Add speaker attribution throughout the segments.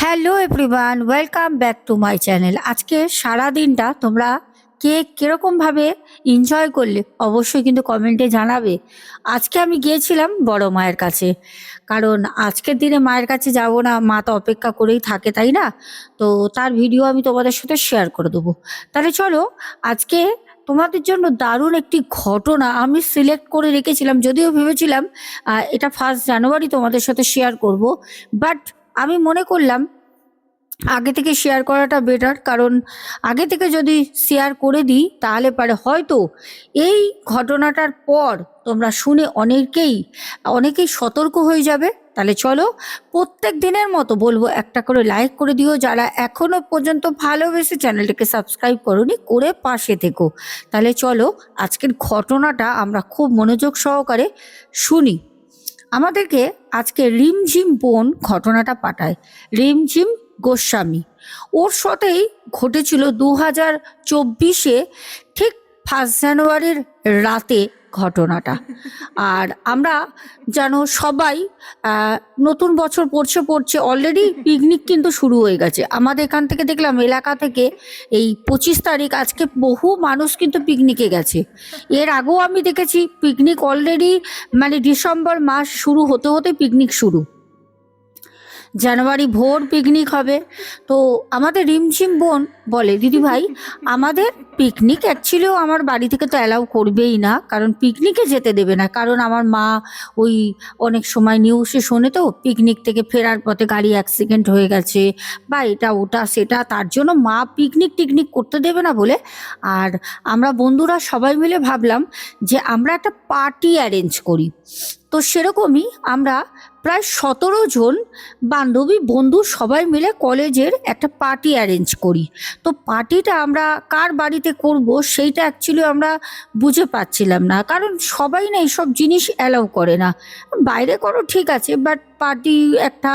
Speaker 1: Hello everyone welcome back to my channel আজকে সারা দিনটা তোমরা কে কীরকমভাবে এনজয় করলে অবশ্যই কিন্তু কমেন্টে জানাবে। আজকে আমি গিয়েছিলাম বড় মায়ের কাছে। কারণ আজকের দিনে মায়ের কাছে যাব না, মা তো অপেক্ষা করেই থাকে, তাই না? তো তার ভিডিও আমি তোমাদের সাথে শেয়ার করে দেবো। তাহলে চলো, আজকে তোমাদের জন্য দারুণ একটি ঘটনা আমি সিলেক্ট করে রেখেছিলাম। যদিও ভেবেছিলাম এটা ফার্স্ট জানুয়ারি তোমাদের সাথে শেয়ার করব বাট আমি মনে করলাম আগে থেকে শেয়ার করাটা বেটার কারণ আগে থেকে যদি শেয়ার করে দিই, তাহলে পারে হয়তো এই ঘটনাটার পর তোমরা শুনে অনেকেই অনেকেই সতর্ক হয়ে যাবে। তাহলে চলো প্রত্যেক দিনের মতো বলব একটা করে লাইক করে দিও। যারা এখনও পর্যন্ত ভালোবেসে চ্যানেলটাকে সাবস্ক্রাইব করনি, করে পাশে থেকো। তাহলে চলো আজকের ঘটনাটা আমরা খুব মনোযোগ সহকারে শুনি। আমাদেরকে আজকে রিমঝিম বোন ঘটনাটা পাঠায়। রিমঝিম গোস্বামী। ওর সাথেই ঘটেছিল দু হাজার চব্বিশে ঠিক ফার্স্ট জানুয়ারির রাতে ঘটনাটা। আর আমরা যেন সবাই নতুন বছর পড়ছে পড়ছে অলরেডি পিকনিক কিন্তু শুরু হয়ে গেছে। আমাদের এখান থেকে দেখলাম, এলাকা থেকে এই পঁচিশ তারিখ, আজকে বহু মানুষ কিন্তু পিকনিকে গেছে। এর আগেও আমি দেখেছি পিকনিক অলরেডি মানে ডিসেম্বর মাস শুরু হতে হতে পিকনিক শুরু। জানুয়ারি ভোর পিকনিক হবে। তো আমাদের রিমঝিম বোন বলে, দিদি ভাই, আমাদের পিকনিক অ্যাকচুয়ালিও আমার বাড়ি থেকে তো অ্যালাউ করবেই না, কারণ পিকনিকে যেতে দেবে না। কারণ আমার মা ওই অনেক সময় নিউজে শোনে তো পিকনিক থেকে ফেরার পথে গাড়ি অ্যাক্সিডেন্ট হয়ে গেছে, বা এটা, ওটা, সেটা, তার জন্য মা পিকনিক টিকনিক করতে দেবে না বলে। আর আমরা বন্ধুরা সবাই মিলে ভাবলাম যে আমরা একটা পার্টি অ্যারেঞ্জ করি। তো সেরকমই আমরা প্রায় সতেরো জন বান্ধবী, বন্ধু সবাই মিলে কলেজের একটা পার্টি অ্যারেঞ্জ করি। তো পার্টিটা আমরা কার বাড়িতে করব সেইটা অ্যাকচুয়ালি আমরা বুঝে পাচ্ছিলাম না। কারণ সবাই না এইসব জিনিস অ্যালাউ করে না। বাইরে করো ঠিক আছে বাট পার্টি একটা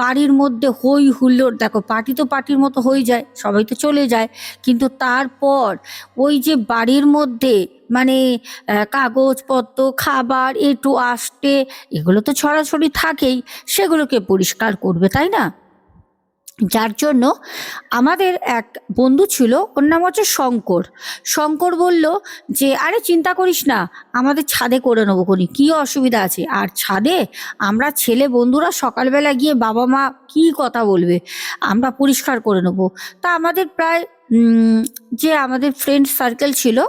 Speaker 1: বাড়ির মধ্যে হই হুল্লোড়, দেখো পার্টি তো পার্টির মতো হয়ে যায়, সবাই তো চলে যায়। কিন্তু তারপর ওই যে বাড়ির মধ্যে মানে কাগজপত্র, খাবার, একটু আসতে, এগুলো তো ছড়াছড়ি থাকেই, সেগুলোকে পরিষ্কার করবে, তাই না? যার জন্য আমাদের এক বন্ধু ছিল, ওর নাম হচ্ছে শঙ্কর। শঙ্কর বলল যে, আরে, চিন্তা করিস না, আমাদের ছাদে করে নেব কোনি কী অসুবিধা আছে? আর ছাদে? আমরা ছেলে বন্ধুরা সকালবেলা গিয়ে বাবা মা কী কথা বলবে? আমরা পরিষ্কার করে নেব। তা আমাদের প্রায় যে আমাদের ফ্রেন্ড সার্কেল ছিল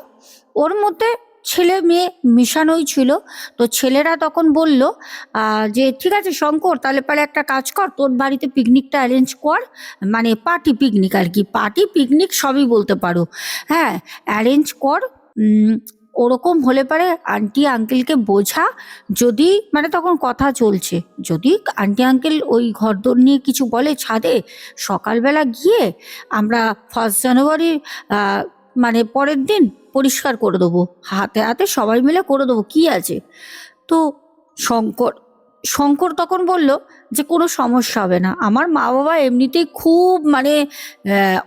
Speaker 1: ওর মধ্যে ছেলে মেয়ে মিশানোই ছিল। তো ছেলেরা তখন বলল যে ঠিক আছে শঙ্কর তাহলে পরে একটা কাজ কর তোর বাড়িতে পিকনিকটা অ্যারেঞ্জ কর। মানে পার্টি পিকনিক আর কি পার্টি পিকনিক সবই বলতে পারো। হ্যাঁ অ্যারেঞ্জ কর ওরকম হলে পারে আন্টি আঙ্কেলকে বোঝা যদি মানে তখন কথা চলছে। যদি আন্টি আঙ্কেল ওই ঘরদোর নিয়ে কিছু বলে ছাদে সকালবেলা গিয়ে আমরা ফার্স্ট জানুয়ারি আহ, মানে পরের দিন পরিষ্কার করে দেবো। হাতে হাতে সবাই মিলে করে দেবো, কি আছে? তো শঙ্কর শঙ্কর তখন বলল যে কোনো সমস্যা হবে না। আমার মা বাবা এমনিতেই খুব মানে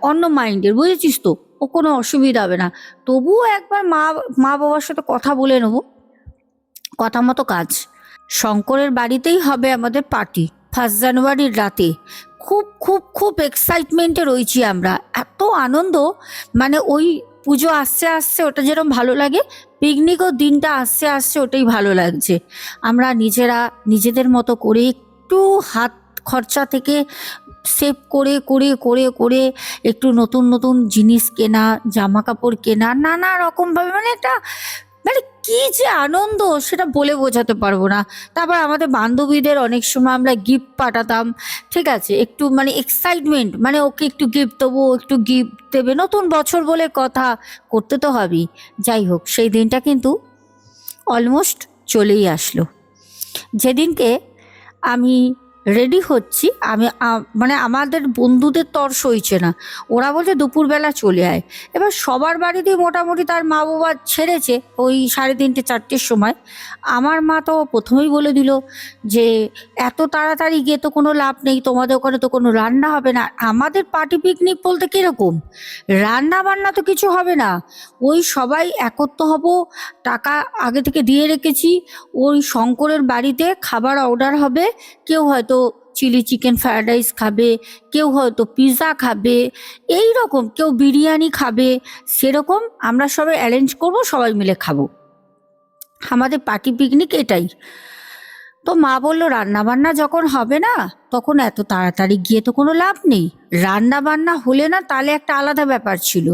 Speaker 1: অন্য মাইন্ডের, বুঝেছিস তো? ও কোনো অসুবিধা হবে না। তবুও একবার মা মা বাবার সাথে কথা বলে নেব। কথা মতো কাজ। শঙ্করের বাড়িতেই হবে আমাদের পার্টি ফার্স্ট জানুয়ারির রাতে। খুব খুব খুব এক্সাইটমেন্টে রয়েছি আমরা। এত আনন্দ মানে ওই পুজো আসছে আসছে, ওটা যেরকম ভালো লাগে পিকনিকও দিনটা আসছে আসছে, ওটাই ভালো লাগছে। আমরা নিজেরা, নিজেদের মতো করে একটু হাত খরচা থেকে সেভ করে করে করে করে একটু নতুন নতুন জিনিস কেনা জামা কাপড় কেনা, নানা রকমভাবে মানে একটা মানে কি যে আনন্দ, সেটা বলে বোঝাতে পারব না। তারপর আমাদের বান্ধবীদের অনেক সময় আমরা গিফট পাঠাতাম, ঠিক আছে? একটু মানে এক্সাইটমেন্ট মানে ওকে একটু গিফট দেবো একটু গিফট দেবে, নতুন বছর বলে কথা, করতে তো হবেই। যাই হোক, সেই দিনটা কিন্তু অলমোস্ট চলেই আসলো। যেদিনকে আমি রেডি হচ্ছি। আমি মানে আমাদের বন্ধুদের তর সইছে না। ওরা বলছে দুপুরবেলা চলে আয়। এবার সবার বাড়িতেই মোটামুটি তার মা বাবা ছেড়েছে ওই সাড়ে তিনটে, চারটের সময়। আমার মা তো প্রথমেই বলে দিল যে, এত তাড়াতাড়ি গিয়ে তো কোনো লাভ নেই, তোমাদের ওখানে তো কোনো রান্না হবে না। আমাদের পার্টি পিকনিক বলতে কীরকম? রান্না বান্না তো কিছু হবে না। ওই সবাই একত্র হব, টাকা আগে থেকে দিয়ে রেখেছি। ওই শঙ্করের বাড়িতে খাবার অর্ডার হবে। কেউ হয়তো চিলি চিকেন ফ্রায়েড রাইস খাবে, কেউ হয়তো পিৎজা খাবে, এই রকম কেউ বিরিয়ানি খাবে, সেরকম আমরা সবাই অ্যারেঞ্জ করব, সবাই মিলে খাব। আমাদের পার্টি পিকনিক এটাই। তো মা বলল রান্না বান্না যখন হবে না তখন এত তাড়াতাড়ি গিয়ে তো কোনো লাভ নেই। রান্না বান্না হলে না তাহলে একটা আলাদা ব্যাপার ছিল।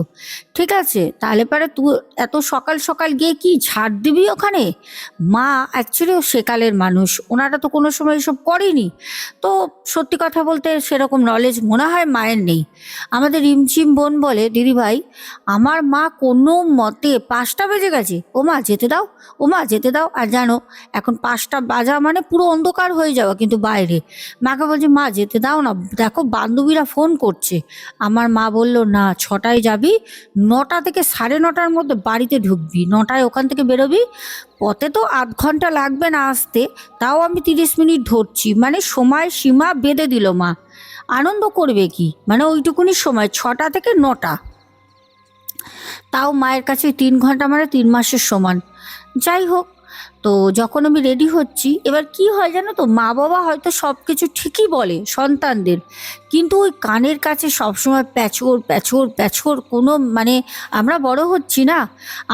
Speaker 1: ঠিক আছে তাহলে পরে তুই এত সকাল সকাল গিয়ে কি ঝাড় দিবি ওখানে? মা অ্যাকচুয়ালি সেকালের মানুষ, ওনারা তো কোনো সময় এসব করেনি। তো সত্যি কথা বলতে সেরকম নলেজ মনে হয় মায়ের নেই। আমাদের রিমঝিম বোন বলে দিদিভাই আমার মা কোনো মতে পাঁচটা বেজে গেছে। ও মা, যেতে দাও, ও মা, যেতে দাও, আর জানো, এখন পাঁচটা বাজা মানে পুরো অন্ধকার হয়ে যাওয়া কিন্তু বাইরে। মাকে বলছে, মা, যেতে দাও না। দেখো, বান্ধবীরা ফোন করছে। আমার মা বলল, না, ছটায় যাবি। নটা থেকে সাড়ে নটার মধ্যে বাড়িতে ঢুকবি। নটায় ওখান থেকে বেরোবি। পথে তো আধ ঘণ্টা লাগবে না আসতে। তাও আমি তিরিশ মিনিট ধরছি। মানে সময় সীমা বেঁধে দিল মা। আনন্দ করবে কি? মানে ওইটুকুনি সময়, ছটা থেকে নটা। তাও মায়ের কাছে তিন ঘণ্টা মানে তিন মাসের সমান। যাই হোক তো যখন আমি রেডি হচ্ছি, এবার কি হয় জানো তো? মা বাবা হয়তো সব কিছু ঠিকই বলে সন্তানদের। কিন্তু ওই কানের কাছে সবসময় প্যাচর প্যাচর প্যাচর কোনো মানে আমরা বড় হচ্ছি না।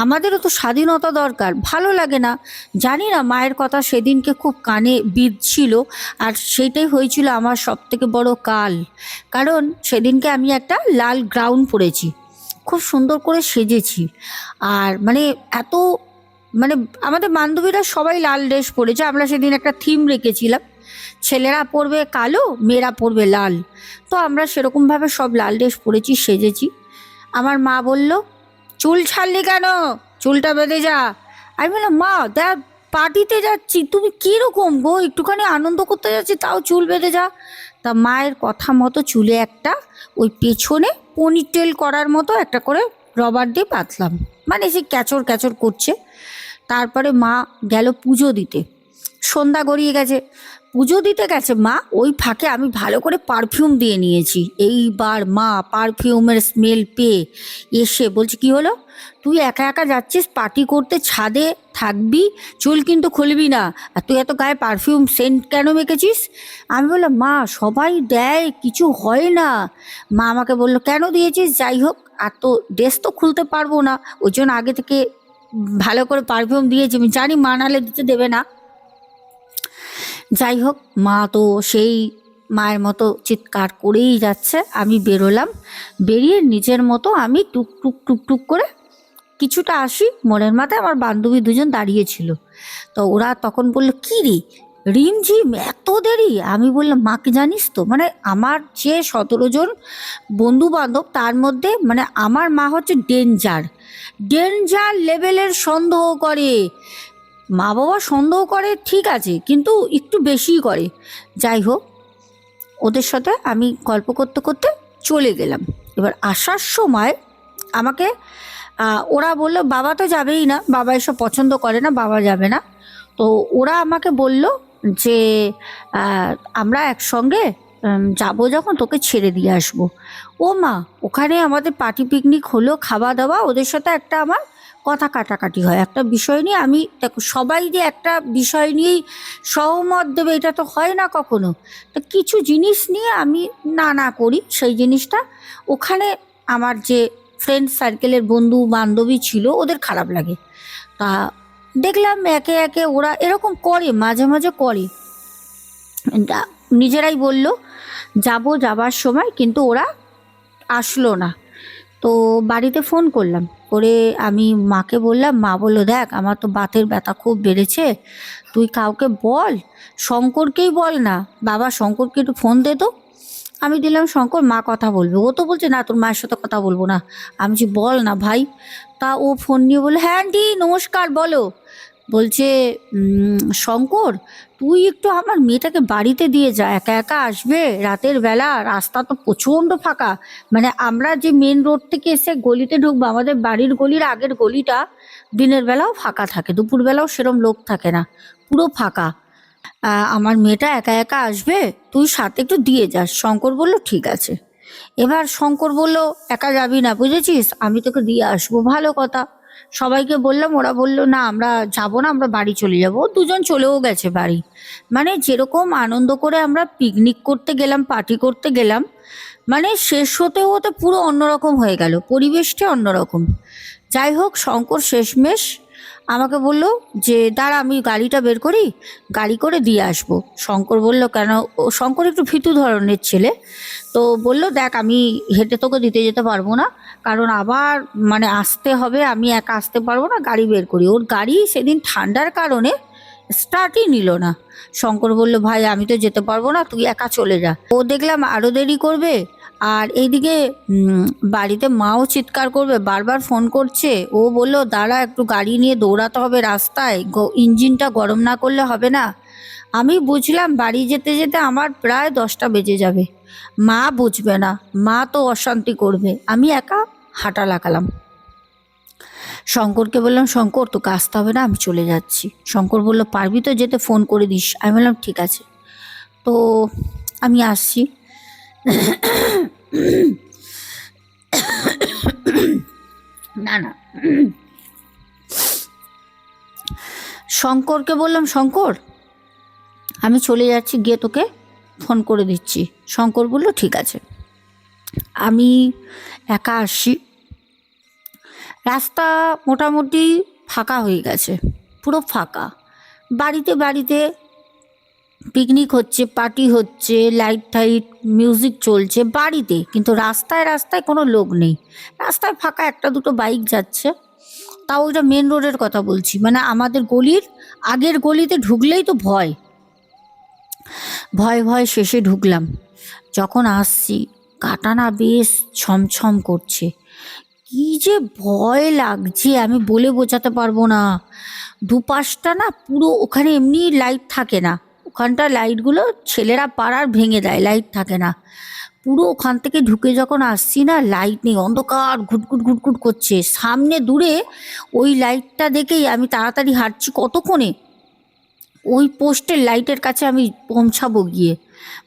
Speaker 1: আমাদেরও তো স্বাধীনতা দরকার, ভালো লাগে না। জানি না, মায়ের কথা সেদিনকে খুব কানে বিঁধছিল আর সেটাই হয়েছিল আমার সব থেকে বড় কাল। কারণ সেদিনকে আমি একটা লাল গ্রাউন্ড পরেছি, খুব সুন্দর করে সেজেছি। আর মানে এত মানে আমাদের বান্ধবীরা সবাই লাল ড্রেস পরেছে। আমরা সেদিন একটা থিম রেখেছিলাম। ছেলেরা পরবে কালো, মেয়েরা পরবে লাল। তো আমরা সেরকমভাবে সব লাল ড্রেস পরেছি, সেজেছি। আমার মা বলল, চুল ছাড়লি কেন? চুলটা বেঁধে যা। আমি বললাম, মা, দেখ, পার্টিতে যাচ্ছি, তুমি কীরকম গো? একটুখানি আনন্দ করতে যাচ্ছি, তাও চুল বেঁধে যা। তা মায়ের কথা মতো চুলে একটা, ওই পেছনে পনিটেল করার মতো একটা করে রবার দিয়ে পাতলাম মানে সে ক্যাচর ক্যাচর করছে। তারপরে মা গেল পুজো দিতে। সন্ধ্যা গড়িয়ে গেছে। পুজো দিতে গেছে, মা। ওই ফাঁকে আমি ভালো করে পারফিউম দিয়ে নিয়েছি। এইবার মা পারফিউমের স্মেল পেয়ে এসে বলছে, কি হলো? তুই একা একা যাচ্ছিস? পার্টি করতে ছাদে থাকবি? চুল কিন্তু খুলবি না। আর তুই এত গায়ে পারফিউম সেন্ট কেন মেখেছিস? আমি বললাম, মা, সবাই দেয়, কিছু হয় না। মা আমাকে বলল, কেন দিয়েছিস? যাই হোক, আর তো ড্রেস তো খুলতে পারব না। ওই জন্য আগে থেকে ভালো করে পারফিউম দিয়েছি। আমি জানি মা নালে দিতে দেবে না। যাই হোক মা তো সেই মায়ের মতো চিৎকার করেই যাচ্ছে। আমি বেরোলাম। বেরিয়ে নিজের মতো আমি টুক টুক টুক টুক করে কিছুটা আসি। মনের মাথায় আমার বান্ধবী দুজন দাঁড়িয়েছিল তো ওরা তখন বলল, কী রে? রিমঝিম, এত দেরি? আমি বললাম মাকে জানিস তো? মানে আমার যে সতেরো জন বন্ধু বান্ধব তার মধ্যে মানে আমার মা হচ্ছে ডেঞ্জার ডেঞ্জার লেভেলের সন্দেহ করে। মা বাবা সন্দেহ করে, ঠিক আছে, কিন্তু একটু বেশিই করে। যাই হোক, ওদের সাথে আমি গল্প করতে করতে চলে গেলাম। এবার আসার সময় আমাকে ওরা বলল, বাবা তো যাবেই না, বাবা এসব পছন্দ করে না, বাবা যাবে না। তো ওরা আমাকে বলল যে আমরা একসঙ্গে যাব যখন, তোকে ছেড়ে দিয়ে আসব। ও মা, ওখানে আমাদের পার্টি পিকনিক হলো, খাওয়া দাওয়া, ওদের সাথে একটা আমার কথা কাটাকাটি হয়। একটা বিষয় নিয়ে আমি দেখো, সবাই যে একটা বিষয় নিয়েই সহমত দেবে, এটা তো হয় না কখনো। তো কিছু জিনিস নিয়ে আমি না না করি, সেই জিনিসটা। ওখানে আমার যে ফ্রেন্ড সার্কেলের বন্ধু বান্ধবী ছিল, ওদের খারাপ লাগে। তা দেখলাম একে একে ওরা এরকম করে, মাঝে মাঝে করে। নিজেরাই বলল, যাব যাবার সময়, কিন্তু ওরা আসলো না। তো বাড়িতে ফোন করলাম। করে আমি মাকে বললাম, মা বলল, দেখ, আমার তো বাতের ব্যথা খুব বেড়েছে। তুই কাউকে বল। শঙ্করকেই বল না। বাবা, শঙ্করকে একটু ফোন দে তো। আমি দিলাম, শঙ্কর, মা কথা বলবে। ও তো বলছে, না, তোর মায়ের সাথে কথা বলব না। আমি বল না ভাই। তা ও ফোন নিয়ে বলল হ্যাঁ আন্টি, নমস্কার, বলো। বলছে শঙ্কর, তুই একটু আমার মেয়েটাকে বাড়িতে দিয়ে যা, একা একা আসবে রাতের বেলা, রাস্তা তো প্রচণ্ড ফাঁকা। মানে আমরা যে মেন রোড থেকে এসে গলিতে ঢুকবো, আমাদের বাড়ির গলির আগের গলিটা দিনের বেলাও ফাঁকা থাকে, দুপুর বেলাও সেরম লোক থাকে না, পুরো ফাঁকা। আমার মেয়েটা একা একা আসবে, তুই সাথে একটু দিয়ে যাস শঙ্কর বলল, ঠিক আছে। এবার শঙ্কর বলল, একা যাবি না, বুঝেছিস? আমি তোকে দিয়ে আসব, ভালো কথা। সবাইকে বললাম, ওরা বলল, না, আমরা যাব না, আমরা বাড়ি চলে যাব। দুজন চলেও গেছে বাড়ি। মানে যেরকম আনন্দ করে আমরা পিকনিক করতে গেলাম পার্টি করতে গেলাম মানে শেষ হতে হতে পুরো অন্যরকম হয়ে গেল, পরিবেশটা অন্যরকম। যাই হোক, শঙ্কর শেষমেশ আমাকে বলল যে, দাঁড়া, আমি গাড়িটা বের করি, গাড়ি করে দিয়ে আসব। শঙ্কর বলল, কেন? ও, শঙ্কর একটু ভীতু ধরনের ছেলে, তো বলল, দেখ, আমি হেঁটে তোকে দিতে যেতে পারব না। কারণ আবার মানে আসতে হবে, আমি একা আসতে পারব না, গাড়ি বের করি। ওর গাড়ি সেদিন ঠান্ডার কারণে স্টার্টই নিল না। শঙ্কর বলল, ভাই, আমি তো যেতে পারব না, তুই একা চলে যা। ও দেখলাম আরও দেরি করবে, আর এইদিকে বাড়িতে মাও চিৎকার করবে, বারবার ফোন করছে। ও বলল, দাঁড়া, একটু গাড়ি নিয়ে দৌড়াতে হবে রাস্তায় ইঞ্জিনটা গরম না করলে হবে না। আমি বুঝলাম, বাড়ি যেতে যেতে আমার প্রায় দশটা বেজে যাবে। মা বুঝবে না, মা তো অশান্তি করবে। আমি একা হাঁটা লাগালাম। শঙ্করকে বললাম, শঙ্কর, তোকে আসতে হবে না, আমি চলে যাচ্ছি। শঙ্কর বলল, পারবি তো যেতে? ফোন করে দিস। আমি বললাম, ঠিক আছে। তো আমি আসছি। না না। শঙ্করকে বললাম, শঙ্কর, আমি চলে যাচ্ছি, গিয়ে তোকে ফোন করে দিচ্ছি। শঙ্কর বলল, ঠিক আছে। আমি একা আসছি। রাস্তা মোটামুটি ফাঁকা হয়ে গেছে, পুরো ফাঁকা। বাড়িতে বাড়িতে পিকনিক হচ্ছে পার্টি হচ্ছে লাইট টাইট মিউজিক চলছে বাড়িতে, কিন্তু রাস্তায় রাস্তায় কোনো লোক নেই। রাস্তায় ফাঁকা একটা দুটো বাইক যাচ্ছে, তাও ওইটা মেন রোডের কথা বলছি। মানে আমাদের গলির আগের গলিতে ঢুকলেই তো ভয়। ভয় ভয় শেষে ঢুকলাম। যখন আসছি, কাটানা বেশ ছমছম করছে। কি যে ভয় লাগছে, আমি বলে বোঝাতে পারব না। দুপাশটা না পুরো ওখানে এমনি লাইট থাকে না। ওখানটা লাইটগুলো ছেলেরা পাড়ার ভেঙে দেয় লাইট থাকে না। পুরো ওখান থেকে ঢুকে যখন আসছি না লাইট নেই, অন্ধকার, ঘুটঘুট ঘুটঘুট করছে। সামনে দূরে ওই লাইটটা দেখেই আমি তাড়াতাড়ি হাঁটছি কতক্ষণে? ওই পোস্টের লাইটের কাছে আমি পৌঁছাবো গিয়ে।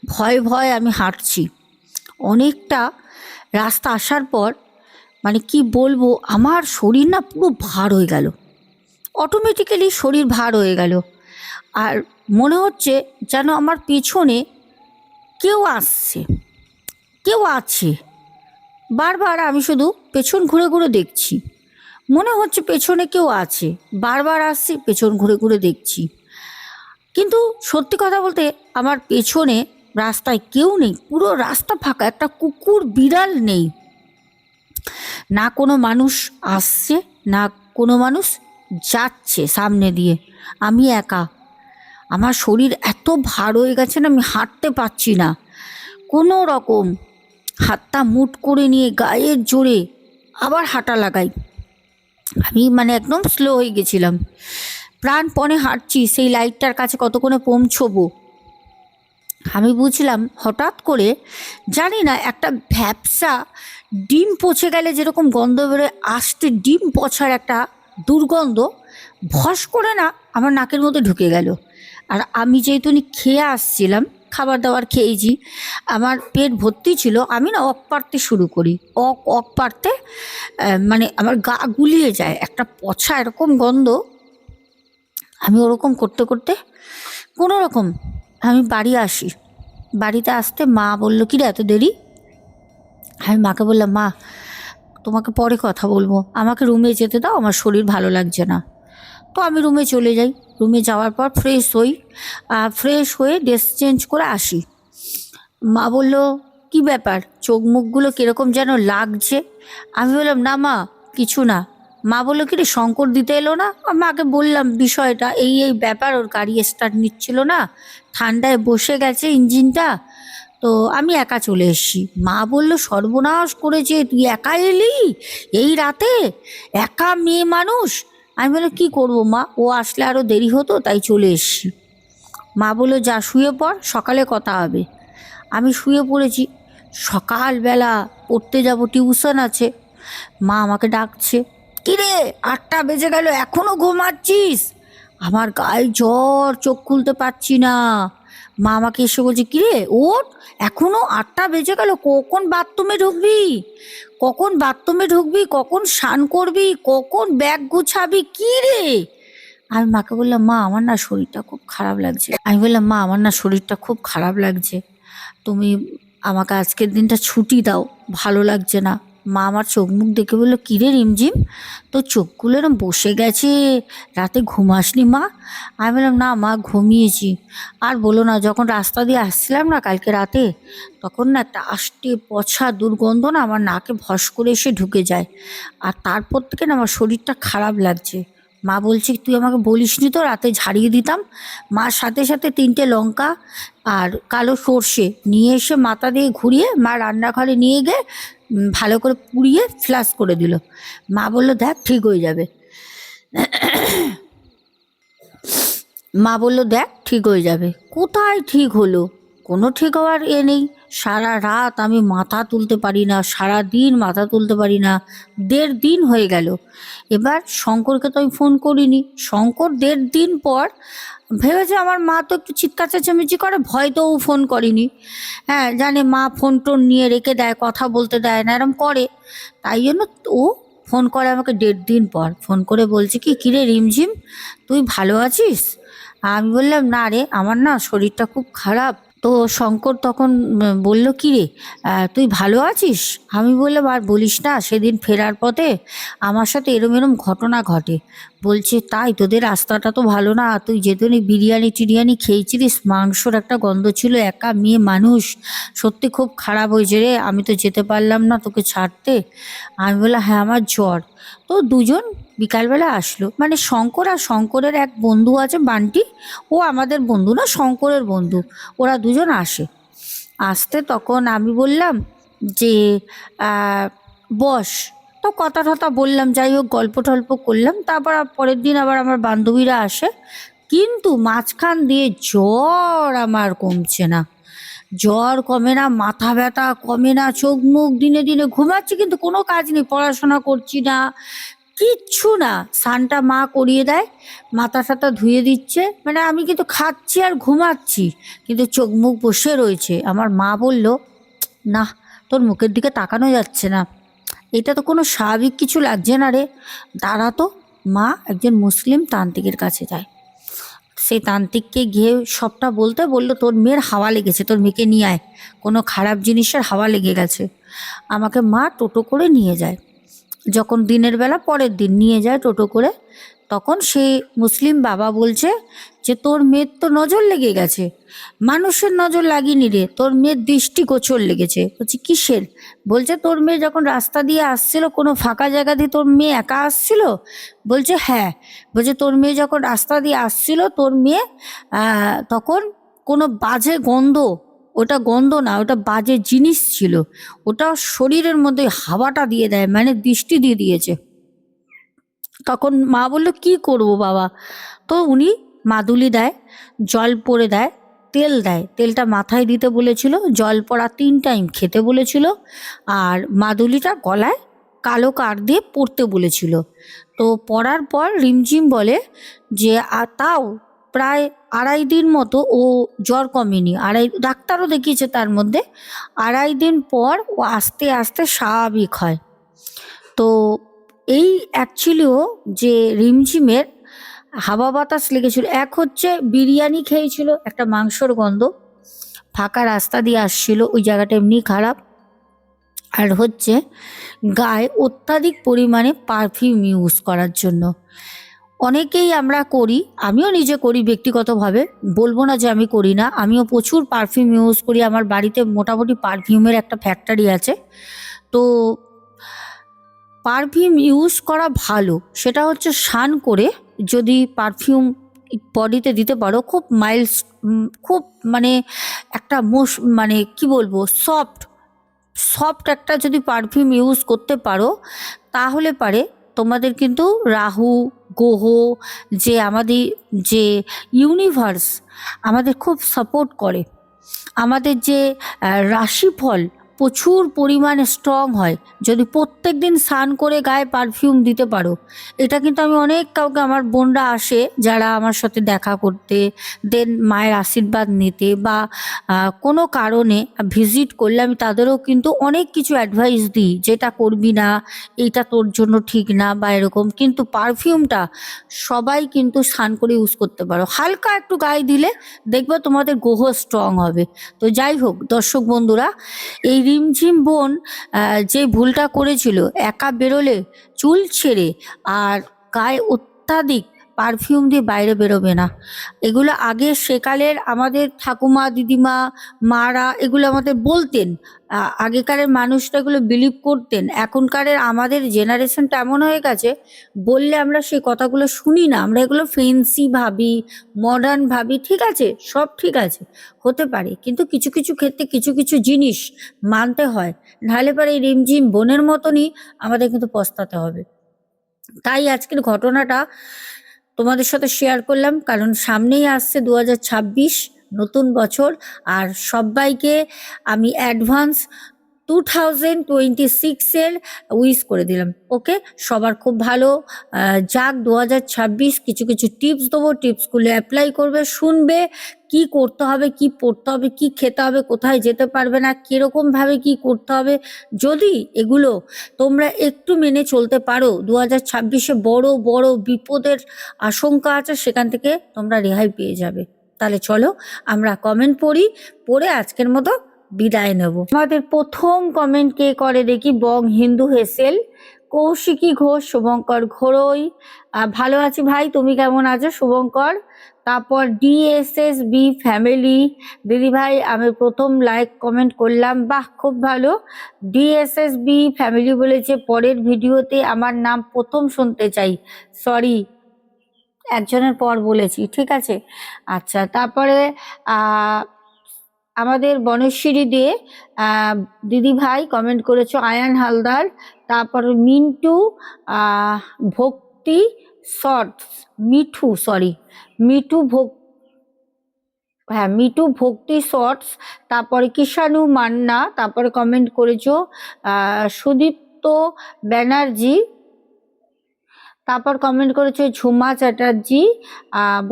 Speaker 1: ভয় ভয় আমি হাঁটছি। অনেকটা রাস্তা আসার পর মানে কি বলব, আমার শরীর না পুরো ভার হয়ে গেল। অটোমেটিক্যালি শরীর ভার হয়ে গেল। আর মনে হচ্ছে যেন আমার পেছনে কেউ আসছে, কেউ আছে। বারবার আমি শুধু পেছন ঘুরে ঘুরে দেখছি। মনে হচ্ছে পেছনে কেউ আছে, বারবার আসছে, পেছন ঘুরে ঘুরে দেখছি। কিন্তু সত্যি কথা বলতে আমার পেছনে রাস্তায় কেউ নেই, পুরো রাস্তা ফাঁকা, একটা কুকুর বিড়াল নেই। না কোনো মানুষ আসছে, না কোনো মানুষ যাচ্ছে সামনে দিয়ে। আমি একা। আমার শরীর এত ভার হয়ে গেছে না, আমি হাঁটতে পারছি না। কোনো রকম হাতটা মুট করে নিয়ে গায়ের জোরে আবার হাঁটা লাগাই। আমি মানে একদম স্লো হয়ে গেছিলাম। প্রাণপণে হাঁটছি, সেই লাইটটার কাছে কতক্ষণে পৌঁছবো? আমি বুঝলাম হঠাৎ করে, জানি না, একটা ভ্যাপসা ডিম পচে গেলে যেরকম গন্ধ বেরোয়, আসতে ডিম পচার একটা দুর্গন্ধ, ভস করে না আমার নাকের মধ্যে ঢুকে গেল। আর আমি যেহেতু খেয়ে আসছিলাম, খাবার দাবার খেয়েছি, আমার পেট ভর্তি ছিল, আমি না অক পারতে শুরু করি। অক অক পারতে মানে আমার গা গুলিয়ে যায়, একটা পচা এরকম গন্ধ। আমি ওরকম করতে করতে কোনো রকম আমি বাড়ি আসি। বাড়িতে আসতে মা বলল কি রে এত দেরি? আমি মাকে বললাম, মা, তোমাকে পরে কথা বলব। আমাকে রুমে যেতে দাও, আমার শরীর ভালো লাগছে না। তো আমি রুমে চলে যাই। রুমে যাওয়ার পর ফ্রেশ হই। ফ্রেশ হয়ে ড্রেস চেঞ্জ করে আসি। মা বলল, কি ব্যাপার? চোখ মুখগুলো কীরকম যেন লাগছে? আমি বললাম, না মা, কিছু না। মা বলল কি রে শঙ্কর দিতে এলো না? মাকে বললাম, বিষয়টা এই এই ব্যাপার, ওর গাড়ি স্টার্ট নিচ্ছিল না, ঠান্ডায় বসে গেছে ইঞ্জিনটা, তো আমি একা চলে এসেছি। মা বলল, সর্বনাশ করেছে, তুই একা এলি? এই রাতে? একা মেয়ে মানুষ? আমি বললাম, কী করব মা? ও আসলে আরও দেরি হতো, তাই চলে এসেছি। মা বলল, যা, শুয়ে পড়, সকালে কথা হবে। আমি শুয়ে পড়েছি। সকালবেলা পড়তে যাব, টিউশন আছে। মা আমাকে ডাকছে। কিরে, আটটা বেজে গেল, এখনও ঘুমাচ্ছিস? আমার গায়ে জ্বর, চোখ খুলতে পারছি না। মা আমাকে এসে বলছে, কিরে, ওঠ, এখনও আটটা বেজে গেল, কখন বাথরুমে ঢুকবি? কখন বাথরুমে ঢুকবি? কখন স্নান করবি? কখন ব্যাগ গুছাবি? কি রে আমি মাকে বললাম, মা, আমার না শরীরটা খুব খারাপ লাগছে। আমি বললাম, মা, আমার না শরীরটা খুব খারাপ লাগছে। তুমি আমাকে আজকের দিনটা ছুটি দাও, ভালো লাগছে না। মা আমার চোখ মুখ দেখে বলল, কিরে রিমঝিম? তো চোখগুলো এরম বসে গেছে। রাতে ঘুমাসনি মা? আমি বললাম, না মা, ঘুমিয়েছি। আর বলো না, যখন রাস্তা দিয়ে আসছিলাম না কালকে রাতে, তখন না একটা আষ্টে পছা দুর্গন্ধ না আমার নাকে ভস করে এসে ঢুকে যায়। আর তারপর থেকে না আমার শরীরটা খারাপ লাগছে। মা বলছে, তুই আমাকে বলিসনি তো? রাতে ঝাড়িয়ে দিতাম। মার সাথে সাথে তিনটে লঙ্কা আর কালো সর্ষে নিয়ে এসে মাথা দিয়ে ঘুরিয়ে মা রান্নাঘরে নিয়ে গিয়ে ভালো করে পুড়িয়ে ফ্লাশ করে দিল। মা বলল, দেখ, ঠিক হয়ে যাবে। মা বলল, দেখ, ঠিক হয়ে যাবে। কোথায় ঠিক হলো? কোনো ঠিক হওয়ার এ নেই। সারা রাত আমি মাথা তুলতে পারি না, সারা দিন মাথা তুলতে পারি না। দেড় দিন হয়ে গেল। এবার শঙ্করকে তো আমি ফোন করিনি। শঙ্কর দেড় দিন পর ভেবেছে আমার মা তো একটু চিৎকার চেঁচামেচি করে, ভয় তো ও ফোন করেনি। হ্যাঁ জানে মা ফোন টোন নিয়ে রেখে দেয়, কথা বলতে দেয় না, এরম করে। তাই জন্য ও ফোন করে আমাকে দেড় দিন পর। ফোন করে বলছে কি কিরে রিমঝিম? তুই ভালো আছিস? আমি বললাম, না রে, আমার না শরীরটা খুব খারাপ। তো শঙ্কর তখন বলল কি রে তুই ভালো আছিস? আমি বললাম, আর বলিস না, সেদিন ফেরার পথে আমার সাথে এরম এরম ঘটনা ঘটে। বলছে, তাই তোদের রাস্তাটা তো ভালো না, তুই যেদিন বিরিয়ানি টিরিয়ানি খেয়েছিলিস, মাংসর একটা গন্ধ ছিল, একা মেয়ে মানুষ, সত্যি খুব খারাপ হয়েছে রে, আমি তো যেতে পারলাম না তোকে ছাড়তে। আমি বললাম হ্যাঁ আমার জ্বর। তো দুজন বিকালবেলা আসলো। মানে শঙ্কর আর শঙ্করের এক বন্ধু আছে বান্টি। ও আমাদের বন্ধু না, শঙ্করের বন্ধু। ওরা দুজন আসে। আসতে তখন আমি বললাম যে বস। তো কথা টথা বললাম, যাই হোক, গল্প টল্প করলাম। তারপর পরের দিন আবার আমার বান্ধবীরা আসে। কিন্তু মাঝখান দিয়ে জ্বর আমার কমছে না। জ্বর কমে না, মাথা ব্যথা কমে না, চোখ মুখ দিনে দিনে ঘুমাচ্ছি, কিন্তু কোনো কাজ নেই, পড়াশোনা করছি না। কিচ্ছু না। স্নানটা মা করিয়ে দেয়, মাথা টাথা ধুয়ে দিচ্ছে। মানে আমি কিন্তু খাচ্ছি আর ঘুমাচ্ছি, কিন্তু চোখ মুখ বসে রয়েছে। আমার মা বলল, না, তোর মুখের দিকে তাকানো যাচ্ছে না। এটা তো কোনো স্বাভাবিক কিছু লাগছে না রে। তারা তো, মা একজন মুসলিম তান্ত্রিকের কাছে যায়। সেই তান্ত্রিককে গিয়ে সবটা বলতে বলল, তোর মেয়ের হাওয়া লেগেছে, তোর মেয়েকে নিয়ে আয়। কোনো খারাপ জিনিসের হাওয়া লেগে গেছে। আমাকে মা টোটো করে নিয়ে যায়। যখন দিনের বেলা, পরের দিন নিয়ে যায় টোটো করে, তখন সেই মুসলিম বাবা বলছে যে, তোর মেয়ের তো নজর লেগে গেছে। মানুষের নজর লাগেনি রে, তোর মেয়ের দৃষ্টি গোচর লেগেছে। বলছি, কিসের? বলছে, তোর মেয়ে যখন রাস্তা দিয়ে আসছিল, কোনো ফাঁকা জায়গা দিয়ে তোর মেয়ে একা আসছিল? বলছে হ্যাঁ। বলছে, তোর মেয়ে যখন রাস্তা দিয়ে আসছিল, তোর মেয়ে তখন কোনো বাজে গন্ধ ওটা গন্ধ না, ওটা বাজে জিনিস ছিল। ওটা শরীরের মধ্যে হাওয়াটা দিয়ে দেয় মানে দৃষ্টি দিয়ে দিয়েছে। তখন মা বলল, কি করব বাবা? তো উনি মাদুলি দেয়, জল পরে দেয়, তেল দেয়। তেলটা মাথায় দিতে বলেছিল, জল পড়া তিন টাইম খেতে বলেছিল। আর মাদুলিটা গলায় কালো কার দিয়ে পরতে বলেছিল। তো পরার পর রিমঝিম বলে যে তাও প্রায় আড়াই দিন মতো ও জ্বর কমেনি। আড়াই, ডাক্তারও দেখিয়েছে তার মধ্যে আড়াই দিন পর ও আস্তে আস্তে স্বাভাবিক হয়। তো এই অ্যাকচুয়ালিও যে রিমঝিমের হাওয়া বাতাস লেগেছিল, এক হচ্ছে বিরিয়ানি খেয়েছিল, একটা মাংসর গন্ধ, ফাঁকা রাস্তা দিয়ে আসছিল, ওই জায়গাটা এমনি খারাপ। আর হচ্ছে গায়ে অত্যাধিক পরিমাণে পারফিউম ইউজ করার জন্য। অনেকেই আমরা করি, আমিও নিজে করি ব্যক্তিগতভাবে। বলব না যে আমি করি না, আমিও প্রচুর পারফিউম ইউজ করি। আমার বাড়িতে মোটামুটি পারফিউমের একটা ফ্যাক্টরি আছে। তো পারফিউম ইউজ করা ভালো, সেটা হচ্ছে স্নান করে যদি পারফিউম বডিতে দিতে পারো, খুব মাইল্ড খুব মানে একটা মোস মানে কি বলব সফট সফট একটা যদি পারফিউম ইউজ করতে পারো, তাহলে পারে। তোমাদের কিন্তু রাহু গ্রহ যে আমাদের যে ইউনিভার্স আমাদের খুব সাপোর্ট করে। আমাদের যে রাশিফল প্রচুর পরিমাণে স্ট্রং হয়। যদি প্রত্যেক দিন স্নান করে গায়ে পারফিউম দিতে পারো। এটা কিন্তু আমি অনেক কাউকে, আমার বোনরা আসে যারা আমার সাথে দেখা করতে দেন মায়ের আশীর্বাদ নিতে বা কোনো কারণে ভিজিট করলে আমি তাদেরও কিন্তু অনেক কিছু অ্যাডভাইস দিই, যেটা করবি না, এইটা তোর জন্য ঠিক না বা এরকম। কিন্তু পারফিউমটা সবাই কিন্তু স্নান করে ইউজ করতে পারো। হালকা একটু গায়ে দিলে দেখবে তোমাদের গ্রহ স্ট্রং হবে। তো যাই হোক, দর্শক বন্ধুরা, এই রিমঝিম বোন যে ভুলটা করেছিল একা বেরোলে চুল ছেড়ে আর গায়ে অত্যাধিক পারফিউম দিয়ে বাইরে বেরোবে না। এগুলো আগে সেকালের আমাদের ঠাকুমা, দিদিমা, মারা এগুলো আমাদের বলতেন। আগেকারের মানুষরা এগুলো বিলিভ করতেন। এখনকারের আমাদের জেনারেশনটা এমন হয়ে গেছে, বললে আমরা সেই কথাগুলো শুনি না। আমরা এগুলো ফেন্সি ভাবি মডার্ন ভাবি, ঠিক আছে? সব ঠিক আছে, হতে পারে। কিন্তু কিছু কিছু ক্ষেত্রে কিছু কিছু জিনিস মানতে হয়। নাহলে পরে এই রিমঝিম বোনের মতনই আমাদের কিন্তু পস্তাতে হবে। তাই আজকের ঘটনাটা তোমাদের সাথে শেয়ার করলাম, কারণ সামনেই আসছে দু হাজার ছাব্বিশ, নতুন বছর, আর সবাইকে আমি অ্যাডভান্স টু থাউজেন্ড টোয়েন্টি সিক্সের উইশ করে দিলাম ওকে সবার খুব ভালো। যাক দু হাজার ছাব্বিশ কিছু কিছু টিপস দেবো টিপসগুলো অ্যাপ্লাই করবে, শুনবে কি করতে হবে, কি পড়তে হবে, কি খেতে হবে, কোথায় যেতে পারবে না, কীরকম ভাবে কি করতে হবে। যদি এগুলো তোমরা একটু মেনে চলতে পারো দু হাজার ছাব্বিশে বড় বড় বিপদের আশঙ্কা আছে, সেখান থেকে তোমরা রেহাই পেয়ে যাবে। তাহলে চলো আমরা কমেন্ট পড়ি, পড়ে আজকের মতো বিদায় নেব। আমাদের প্রথম কমেন্ট কে করে দেখি? বং হিন্দু হেসেল, কৌশিকী ঘোষ, শুভঙ্কর ঘোড়ই। ভালো আছি ভাই, তুমি কেমন আছো? শুভঙ্কর। তারপর ডিএসএস বি ফ্যামিলি দিদি ভাই, আমি প্রথম লাইক কমেন্ট করলাম। বাহ, খুব ভালো। ডিএসএস বি ফ্যামিলি বলেছে, পরের ভিডিওতে আমার নাম প্রথম শুনতে চাই। সরি একজনের পর বলেছি, ঠিক আছে? আচ্ছা তারপরে আমাদের বনশ্রী দিয়ে দিদি ভাই কমেন্ট করেছ, আয়ান হালদার, তারপর মিন্টু ভক্তি শর্টস মিঠু সরি মিঠু ভোগ হ্যাঁ মিঠু ভক্তি শর্টস তারপরে কিষাণু মান্না, তারপরে কমেন্ট করেছ সুদীপ্ত ব্যানার্জি তারপর কমেন্ট করেছে ঝুমা চ্যাটার্জি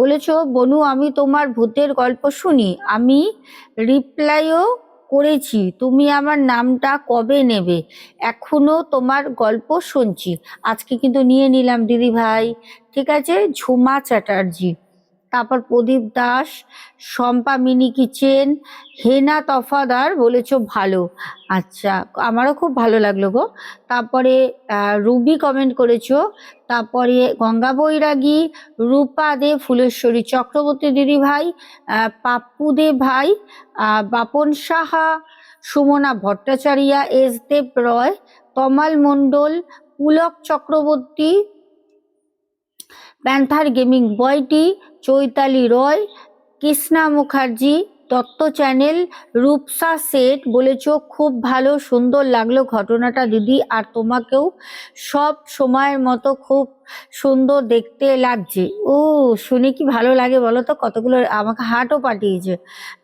Speaker 1: বলেছ, বনু, আমি তোমার ভূতের গল্প শুনি। আমি রিপ্লাইও করেছি। তুমি আমার নামটা কবে নেবে? এখনও তোমার গল্প শুনছি। আজকে কিন্তু নিয়ে নিলাম দিদি ভাই ঠিক আছে, ঝুমা চ্যাটার্জি। তারপর প্রদীপ দাস, শম্পা মিনি কিচেন, হেনা তফাদার বলেছ ভালো। আচ্ছা আমারও খুব ভালো লাগল গো। তারপরে রুবি কমেন্ট করেছ। তারপরে গঙ্গা বৈরাগী, রূপা দে ফুলেশ্বরী চক্রবর্তী দিদি ভাই পাপ্পু দে ভাই Bapan Saha, Sumana Bhattacharya, S Deb Roy, Tamal Mondal, Pulak Chakraborty, panther gaming বয়টি Chaitali Roy, Krishna Mukherjee তত্ত্ব চ্যানেল, রূপসা সেট বলেছ, খুব ভালো, সুন্দর লাগল ঘটনাটা দিদি, আর তোমাকেও সব সময়ের মতো খুব সুন্দর দেখতে লাগছে। ও, শুনে কি ভালো লাগে বলো তো? কতগুলো, আমাকে হার্টও পাঠিয়েছে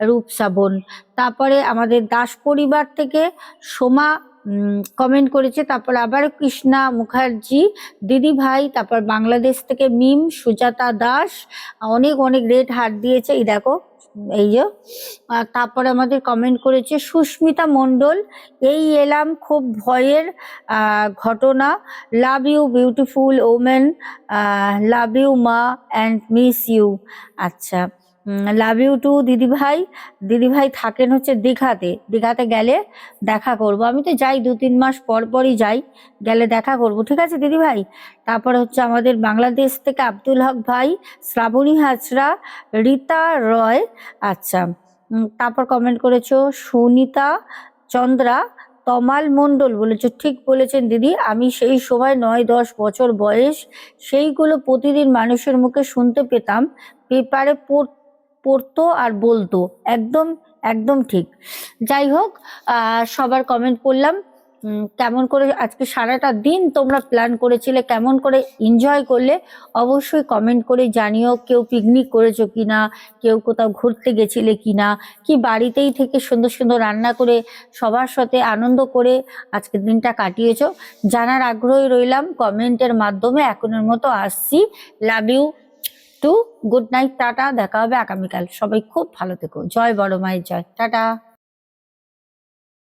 Speaker 1: রূপসা বোন। তারপরে আমাদের দাস পরিবার থেকে সোমা কমেন্ট করেছে। তারপর আবার কৃষ্ণা মুখার্জি, দিদি ভাই, তারপর বাংলাদেশ থেকে মিম, সুজাতা দাস, অনেক অনেক রেট হার্ট দিয়েছে। এই দেখো, এই যে তারপরে আমাদের কমেন্ট করেছে সুস্মিতা মণ্ডল, এই এলাম খুব ভয়ের ঘটনা। Love you beautiful women love you ma and miss you আচ্ছা। লাভ ইউ টু দিদি ভাই দিদি ভাই থাকেন হচ্ছে দীঘাতে। দীঘাতে গেলে দেখা করব। আমি তো যাই দু তিন মাস পর পরই যাই, গেলে দেখা করব। ঠিক আছে দিদিভাই? তারপর হচ্ছে আমাদের বাংলাদেশ থেকে আব্দুল হক ভাই, শ্রাবণী হাজরা, রীতা রয়। আচ্ছা তারপর কমেন্ট করেছ সুনিতা চন্দ্রা, তমাল মণ্ডল বলেছ। ঠিক বলেছেন দিদি, আমি সেই সময় নয় দশ বছর বয়স, সেইগুলো প্রতিদিন মানুষের মুখে শুনতে পেতাম। পেপারে পড়- পড়তো আর বলতো। একদম একদম ঠিক। যাই হোক সবার কমেন্ট করলাম। কেমন করে আজকে সারাটা দিন তোমরা প্ল্যান করেছিলে, কেমন করে এনজয় করলে, অবশ্যই কমেন্ট করে জানিও কেউ পিকনিক করেছ কিনা, কেউ কোথাও ঘুরতে গেছিলে কিনা, কি বাড়িতেই থেকে সুন্দর সুন্দর রান্না করে সবার সাথে আনন্দ করে আজকের দিনটা কাটিয়েছো। জানার আগ্রহী রইলাম কমেন্টের মাধ্যমে এখনের মতো আসছি। Love you too good night tata, দেখা হবে আগামীকাল। সবাই খুব ভালো থেকো। জয় বড় মায়ের জয়। টাটা।